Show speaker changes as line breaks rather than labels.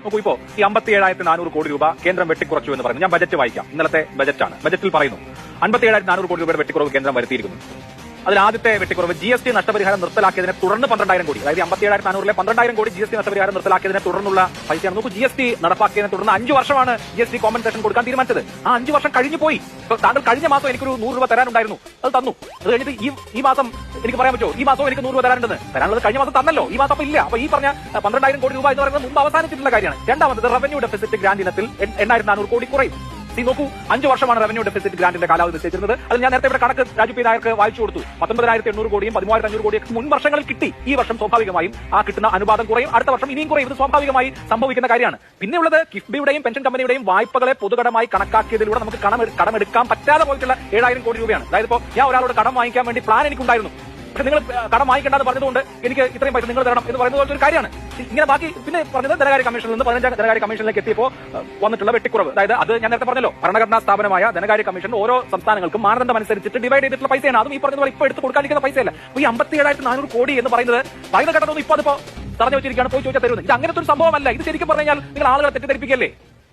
നോക്കൂ ഇപ്പോ ഈ അമ്പത്തി ഏഴായിരത്തി നാനൂറ് കോടി രൂപ കേന്ദ്രം വെട്ടിക്കുറച്ചു എന്ന് പറയുന്നു. ഞാൻ ബജറ്റ് വായിക്കാം. ഇന്നലത്തെ ബജറ്റാണ്. ബജറ്റിൽ പറയുന്നു അമ്പത്തി ഏഴായിരത്തി നാനൂറ് കോടി രൂപയുടെ വെട്ടിക്കുറവ് കേന്ദ്രം വരുത്തിയിരിക്കുന്നു. അതിൽ ആദ്യത്തെ വെട്ടിക്കുറവ് ജി എസ് ടി നഷ്ടപരിഹാരം നിർത്തലാക്കിയതിനെ തുടർന്ന് പന്ത്രണ്ടായിരം കോടി. അതായത് അമ്പത്തി ഏഴായിരത്തി നാനൂറിലെ പന്ത്രണ്ടായിരം കോടി ജി എസ് ടി നഷ്ടപരിഹാരം നിർത്തലാക്കിയതിനെ തുടർന്നുള്ള പൈസയാണ്. നോക്കൂ ജി എസ് ടി നടപ്പാക്കിയതിനെ തുടർന്ന് അഞ്ച് വർഷമാണ് ജി എസ് ടി കോമ്പൻസേഷൻ കൊടുക്കാൻ തീരുമാനിച്ചത്. ആ അഞ്ച് വർഷം കഴിഞ്ഞു പോയി. താങ്കൾ കഴിഞ്ഞ മാസം എനിക്കൊരു നൂറ് രൂപ തരാനുണ്ടായിരുന്നു. അത് തന്നു. അത് കഴിഞ്ഞിട്ട് ഈ ഈ മാസം എനിക്ക് പറയാൻ പറ്റുമോ? ഈ മാസം എനിക്ക് നൂറ് രൂപ തരാനുണ്ടെന്ന്. തരാനുള്ളത് കഴിഞ്ഞ മാസം തന്നല്ലോ. ഈ മാസം ഇല്ല. അപ്പൊ ഈ പറഞ്ഞ പന്ത്രണ്ടായിരം കോടി രൂപ എന്ന് പറയുന്നത് മുമ്പ് അവസാനിച്ചിട്ടുള്ള കാര്യമാണ്. രണ്ടാമത് റവന്യൂ ഡെഫിസിറ്റ് ഗ്രാൻഡ് ഇനത്തിൽ എണ്ണായിരത്തി നാനൂറ് കോടി കുറയും. ഈ നോക്കൂ അഞ്ച് വർഷമാണ് റവന്യൂ ഡെഫിസിറ്റ് ഗ്രാന്റിന്റെ കാലാവധി നിശ്ചയിച്ചിരുന്നത്. അത് ഞാൻ നേരത്തെ ഇവിടെ കണക്ക് രാജു പി നായർക്ക് വായിച്ചു കൊടുത്തു. പത്തൊമ്പതിനായിരത്തി എണ്ണൂറ് കോടിയും പതിമൂവായിരത്തി അഞ്ഞൂറ് കോടിയും മുൻ വർഷങ്ങളിൽ കിട്ടി. ഈ വർഷം സ്വാഭാവികമായും ആ കിട്ടുന്ന അനുപാതം കുറയും. അടുത്ത വർഷം ഇനിയും കുറയും. ഇത് സ്വാഭാവികമായി സംഭവിക്കുന്ന കാര്യമാണ്. പിന്നെയുള്ളത് കിഫ്ബിയുടെയും പെൻഷൻ കമ്പനിയുടെയും വായ്പകളെ പൊതുകടമായി കണക്കാക്കിയതിലൂടെ നമുക്ക് കടം കടമെടുക്കാൻ പറ്റാതെ പോയിട്ടുള്ള ഏഴായിരം കോടി രൂപയാണ്. അതായത് ഇപ്പോൾ ഞാൻ ഒരാളോട് കടം വാങ്ങിക്കാൻ വേണ്ടി പ്ലാൻ എനിക്കുണ്ടായിരുന്നു. നിങ്ങൾ കടം വാങ്ങിക്കേണ്ടെന്ന് പറഞ്ഞതുകൊണ്ട് എനിക്ക് ഇത്രയും പൈസ നിങ്ങൾ തരണം എന്ന് പറയുന്നത് പോലത്തെ ഒരു കാര്യമാണ്. ഇങ്ങനെ ബാക്കി പിന്നെ പറഞ്ഞത് ധനകാര്യ കമ്മീഷനിൽ നിന്ന് പതിനഞ്ചാം ധനകാര്യ കമ്മീഷനിലേക്ക് എത്തിയപ്പോൾ വന്നിട്ടുള്ള വെട്ടിക്കുറവ്. അതായത് അത് ഞാൻ നേരത്തെ പറഞ്ഞല്ലോ ഭരണഘടനാ സ്ഥാപനമായ ധനകാര്യ കമ്മീഷൻ ഓരോ സംസ്ഥാനങ്ങൾക്കും മാനദണ്ഡം അനുസരിച്ചിട്ട് ഡിവൈഡ് ചെയ്തിട്ടുള്ള പൈസയാണ്. അതും ഈ പറഞ്ഞതുപോലെ ഇപ്പോൾ എടുത്ത് കൊടുക്കാതിരിക്കുന്ന പൈസയല്ല. ഈ അമ്പത്തി ഏഴായിരത്തി നാനൂറ് കോടി എന്ന് പറയുന്നത് പറയുന്ന ഘട്ടത്തൊന്നും ഇപ്പോൾ അതിപ്പോ തടഞ്ഞു വെച്ചിരിക്കുകയാണ്. പോയി ചോദിച്ചാൽ തരുന്നത് ഇത് അങ്ങനത്തെ ഒരു സംഭവമല്ല. ഇത് ശരിക്കും പറഞ്ഞാൽ നിങ്ങൾ ആളുകളെ തെറ്റിദ്ധരിപ്പിക്കല്ലേ?